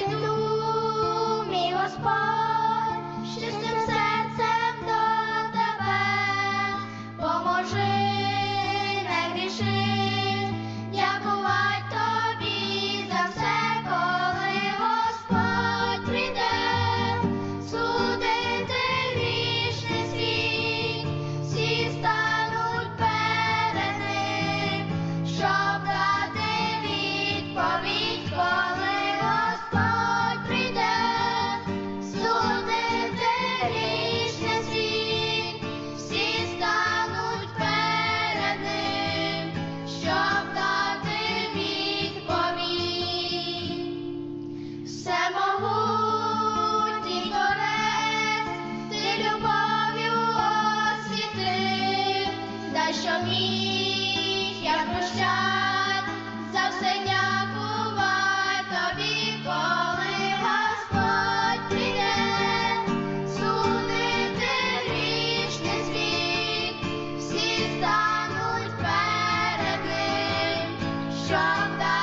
я прийду, мій Господь, ще що міг я прощать, за все дякувай тобі, коли Господь прийде, судити грішний світ, всі стануть перед ним, щоб дати.